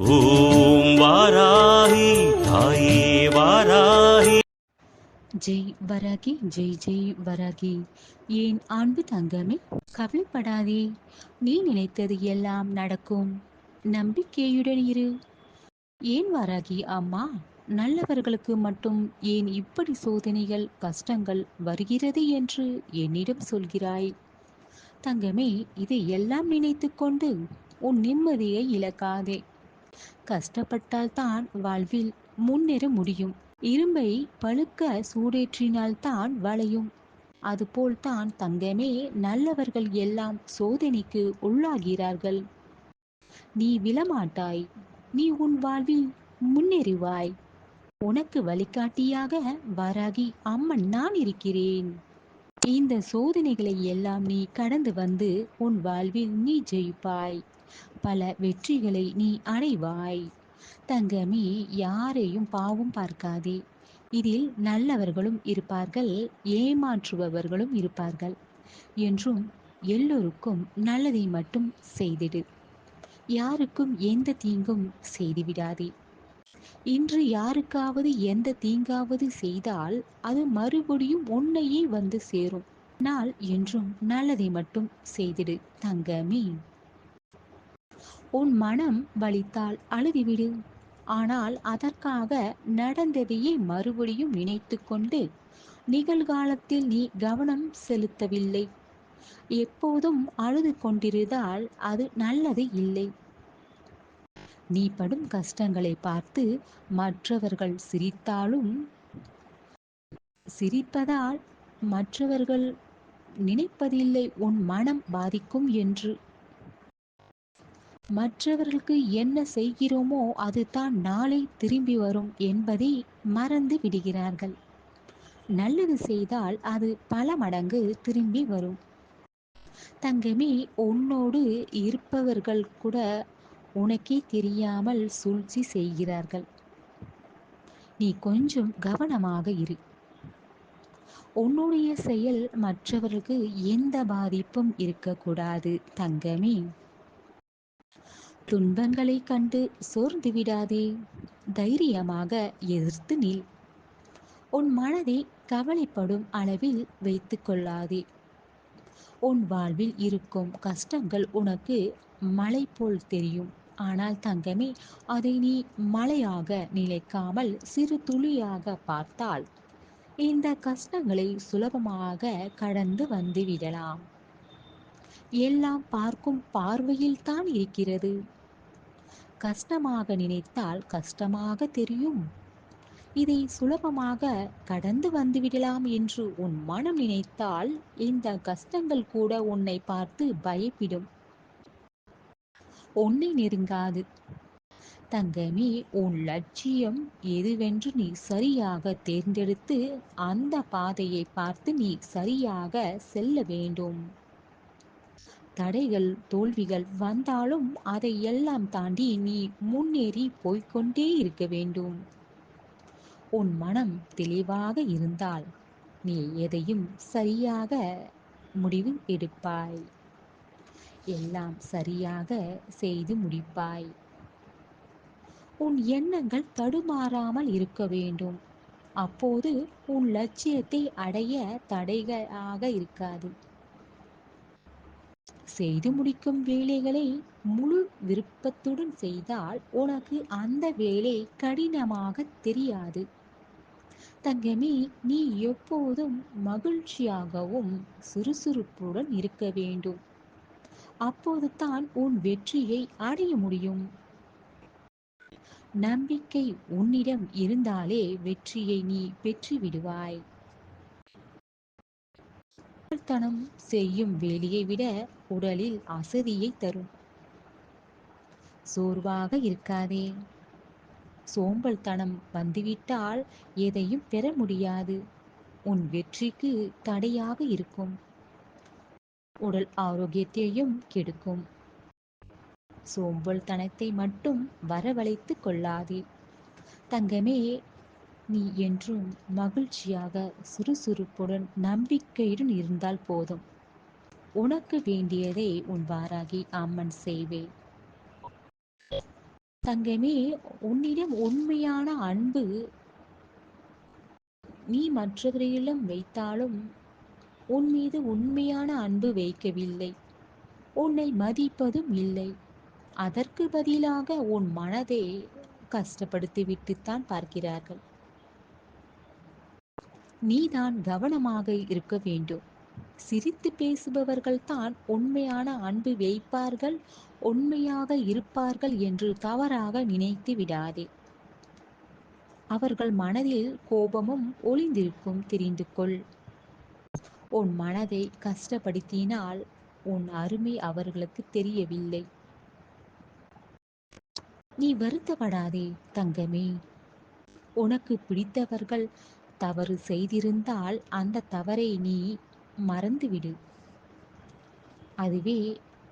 ஓம் வாராகி தாயே வாராகி. ஜெய் வராகி ஜெய் ஜெய் வராகி. ஏன் அன்பு தங்கமே கவலைப்படாதே. நீ நினைத்தது எல்லாம் நடக்கும். நம்பிக்கையுடன் இரு. ஏன் வராகி அம்மா நல்லவர்களுக்கு மட்டும் ஏன் இப்படி சோதனைகள் கஷ்டங்கள் வருகிறது என்று என்னிடம் சொல்கிறாய்? தங்கமே இதை எல்லாம் நினைத்து கொண்டு உன் நிம்மதியை இழக்காதே. கஷ்டப்பட்டால் தான் வாழ்வில் முன்னேற முடியும். இரும்பை பழுக்க சூடேற்றினால்தான் வளையும். அதுபோல்தான் தங்கமே நல்லவர்கள் எல்லாம் சோதனைக்கு உள்ளாகிறார்கள். நீ விழமாட்டாய். நீ உன் வாழ்வில் முன்னேறுவாய். உனக்கு வழிகாட்டியாக வராகி அம்மன் நான் இருக்கிறேன். இந்த சோதனைகளை எல்லாம் நீ கடந்து வந்து உன் வாழ்வில் நீ ஜெயிப்பாய். பல வெற்றிகளை நீ அடைவாய். தங்கமே யாரையும் பாவம் பார்க்காதே. இதில் நல்லவர்களும் இருப்பார்கள் ஏமாற்றுபவர்களும் இருப்பார்கள். என்றும் எல்லோருக்கும் நல்லதை மட்டும் செய்திடு. யாருக்கும் எந்த தீங்கும் செய்துவிடாதே. இன்று யாருக்காவது எந்த தீங்காவது செய்தால் அது மறுபடியும் உன்னையே வந்து சேரும். நாள் என்றும் நல்லதை மட்டும் செய்திடு தங்கமே. உன் மனம் வலித்தால் அழுதிவிடு ஆனால் அதற்காக நடந்ததையே மறுபடியும் நினைத்து கொண்டு நிகழ்காலத்தில் நீ கவனம் செலுத்தவில்லை. எப்போதும் அழுது கொண்டிருந்தால் அது நல்லது இல்லை. நீ படும் கஷ்டங்களை பார்த்து மற்றவர்கள் சிரித்தாலும் சிரிப்பதால் மற்றவர்கள் நினைப்பதில்லை. உன் மனம் பாதிக்கும் என்று மற்றவர்களுக்கு என்ன செய்கிறோமோ அதுதான் நாளை திரும்பி வரும் என்பதை மறந்து விடுகிறார்கள். நல்லது செய்தால் அது பல மடங்கு திரும்பி வரும். தங்கமே உன்னோடு இருப்பவர்கள் கூட உனக்கே தெரியாமல் சூழ்ச்சி செய்கிறார்கள். நீ கொஞ்சம் கவனமாக இரு. உன்னுடைய செயல் மற்றவர்களுக்கு எந்த பாதிப்பும் இருக்கக்கூடாது தங்கமே. துன்பங்களை கண்டு சோர்ந்து விடாதே. தைரியமாக எதிர்த்து நில். உன் மனதை கவலைப்படும் அளவில் வைத்து கொள்ளாதே. உன் வாழ்வில் இருக்கும் கஷ்டங்கள் உனக்கு மலை போல் தெரியும். ஆனால் தங்கமே அதை நீ மலையாக நிலைக்காமல் சிறு துளியாக பார்த்தால் இந்த கஷ்டங்களை சுலபமாக கடந்து வந்து விடலாம். எல்லாம் பார்க்கும் பார்வையில் தான் இருக்கிறது. கஷ்டமாக நினைத்தால் கஷ்டமாக தெரியும். இதை சுலபமாக கடந்து வந்துவிடலாம் என்று உன் மனம் நினைத்தால் இந்த கஷ்டங்கள் கூட உன்னை பார்த்து பயப்பிடும். உன்னை நெருங்காது. தங்கமே உன் லட்சியம் எதுவென்று நீ சரியாக தேர்ந்தெடுத்து அந்த பாதையை பார்த்து நீ சரியாக செல்ல வேண்டும். தடைகள் தோல்விகள் வந்தாலும் அதை எல்லாம் தாண்டி நீ முன்னேறி போய்க்கொண்டே இருக்க வேண்டும். உன் மனம் தெளிவாக இருந்தால் நீ எதையும் சரியாக முடிவு எடுப்பாய். எல்லாம் சரியாக செய்து முடிப்பாய். உன் எண்ணங்கள் தடுமாறாமல் இருக்க வேண்டும். அப்போது உன் லட்சியத்தை அடைய தடைகளாக இருக்காது. செய்து முடிக்கும் வேலைகளை முழு விருப்பத்துடன் செய்தால் உனக்கு அந்த வேலை கடினமாக தெரியாது. தங்கமே நீ எப்போதும் மகிழ்ச்சியாகவும் சுறுசுறுப்புடன் இருக்க வேண்டும். அப்போது தான் உன் வெற்றியை அடைய முடியும். நம்பிக்கை உன்னிடம் இருந்தாலே வெற்றியை நீ பெற்று முட்டாள்தனம் செய்யும் வேலையை விட உடலில் அசதியை தரும். சோர்வாக இருக்காதே. சோம்பல் தனம் வந்துவிட்டால் எதையும் பெற முடியாது. உன் வெற்றிக்கு தடையாக இருக்கும். உடல் ஆரோக்கியத்தையும் கெடுக்கும். சோம்பல் தனத்தை மட்டும் வரவழைத்து கொள்ளாதே. தங்கமே நீ என்றும் மகிழ்ச்சியாக சுறுசுறுப்புடன் நம்பிக்கையுடன் இருந்தால் போதும். உனக்கு வேண்டியதை உன் வாராகி அம்மன் செய்வே. தங்கமே உன்னிடம் உண்மையான அன்பு நீ மற்றவர்களிடம் வைத்தாலும் உன் மீது உண்மையான அன்பு வைக்கவில்லை. உன்னை மதிப்பதும் இல்லை. அதற்கு பதிலாக உன் மனதை கஷ்டப்படுத்திவிட்டுத்தான் பார்க்கிறார்கள். நீதான் கவனமாக இருக்க வேண்டும். சிரித்து பேசுபவர்கள் தான் உண்மையான அன்பு வைப்பார்கள் உண்மையாக இருப்பார்கள் என்று தவறாக நினைத்து விடாதே. அவர்கள் மனதில் கோபமும் ஒளிந்திருக்கும் தெரிந்து கொள். உன் மனதை கஷ்டப்படுத்தினால் உன் அருமை அவர்களுக்கு தெரியவில்லை. நீ வருத்தப்படாதே தங்கமே. உனக்கு பிடித்தவர்கள் தவறு செய்திருந்தால் அந்த தவறை நீ மறந்துவிடு. அதுவே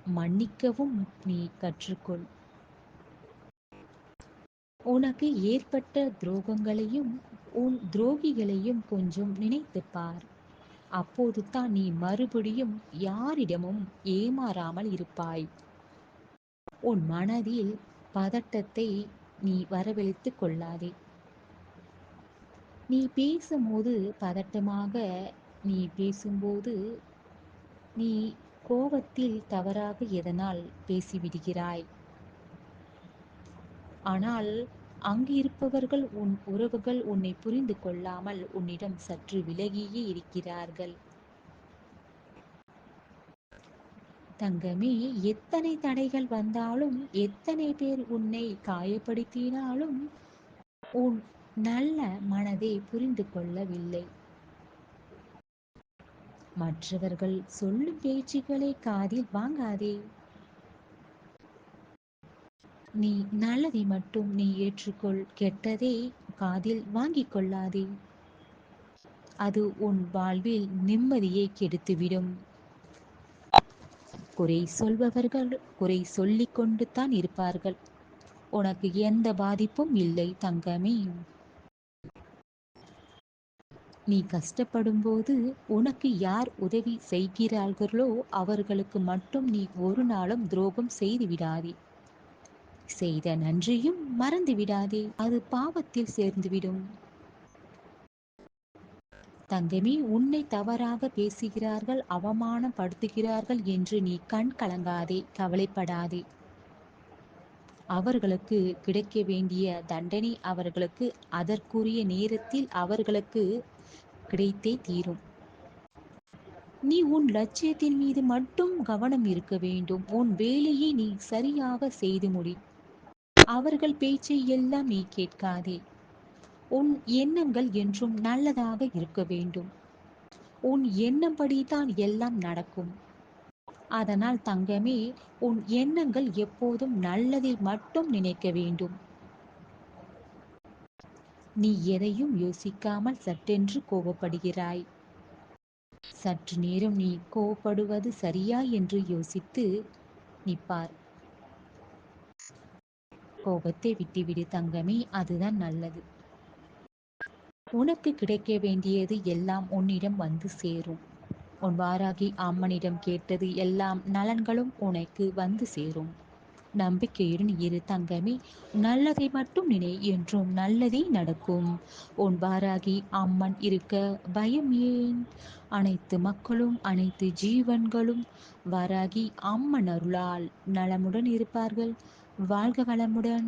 மன்னிக்கவும் நீ கற்றுக்கொள். உனக்கு ஏற்பட்ட துரோகங்களையும் உன் துரோகிகளையும் கொஞ்சம் நினைத்து பார். அப்போது தான் நீ மறுபடியும் யாரிடமும் ஏமாறாமல் இருப்பாய். உன் மனதில் பதட்டத்தை நீ வரவழைத்துக் கொள்ளாதே. நீ பேசும்போது பதட்டமாக நீ பேசும்போது நீ கோபத்தில் தவறாக எதனால் பேசிவிடுகிறாய்? ஆனால் அங்கு இருப்பவர்கள் உன் உறவுகள் உன்னை புரிந்து கொள்ளாமல் உன்னிடம் சற்று விலகியே இருக்கிறார்கள். தங்கமே எத்தனை தடைகள் வந்தாலும் எத்தனை பேர் உன்னை காயப்படுத்தினாலும் உன் நல்ல மனதை புரிந்து கொள்ளவில்லை. மற்றவர்கள் சொல்லும் பேச்சுக்களை காதில் வாங்காதே. நீ நல்லதை மட்டும் நீ ஏற்றுக்கொள் கெட்டதை காதில் வாங்கிக் கொள்ளாதே. அது உன் வாழ்வில் நிம்மதியை கெடுத்துவிடும். குறை சொல்பவர்கள் குறை சொல்லிக் கொண்டு தான் இருப்பார்கள். உனக்கு எந்த பாதிப்பும் இல்லை தங்கமே. நீ கஷ்டப்படும்போது உனக்கு யார் உதவி செய்கிறார்களோ அவர்களுக்கு மட்டும் நீ ஒரு நாளும் துரோகம் செய்து விடாதே. செய்த நன்றியும் மறந்து விடாதே. அது பாவத்தில் சேர்ந்துவிடும் தங்கமே உன்னை தவறாக பேசுகிறார்கள் அவமானப்படுத்துகிறார்கள் என்று நீ கண் கலங்காதே கவலைப்படாதே. அவர்களுக்கு கிடைக்க வேண்டிய தண்டனை அவர்களுக்கு அதற்குரிய நேரத்தில் அவர்களுக்கு கிடைத்தே தீரும். நீ உன் லட்சியத்தின் மீது மட்டும் கவனம் இருக்க வேண்டும். உன் வேலையை நீ சரியாக செய்து முடி. அவர்கள் பேச்சை எல்லாம் நீ கேட்காதே. உன் எண்ணங்கள் என்றும் நல்லதாக இருக்க வேண்டும். உன் எண்ணம்படி தான் எல்லாம் நடக்கும். அதனால் தங்கமே உன் எண்ணங்கள் எப்போதும் நல்லதை மட்டும் நினைக்க வேண்டும். நீ எதையும் யோசிக்காமல் சட்டென்று கோபப்படுகிறாய். சற்று நேரம் நீ கோபப்படுவது சரியா என்று யோசித்து நிப்பார் கோபத்தை விட்டுவிடு தங்கமே அதுதான் நல்லது. உனக்கு கிடைக்க வேண்டியது எல்லாம் உன்னிடம் வந்து சேரும். உன் வாராகி அம்மனிடம் கேட்டது எல்லாம் நலன்களும் உனக்கு வந்து சேரும். நம்பிக்கையுடன் இரு தங்கமே நல்லதை மட்டும் நினை என்றும் நல்லதே நடக்கும். உன் வாராகி அம்மன் இருக்க பயம் ஏன்? அனைத்து மக்களும் அனைத்து ஜீவன்களும் வாராகி அம்மன் அருளால் நலமுடன் இருப்பார்கள். வாழ்க வளமுடன்.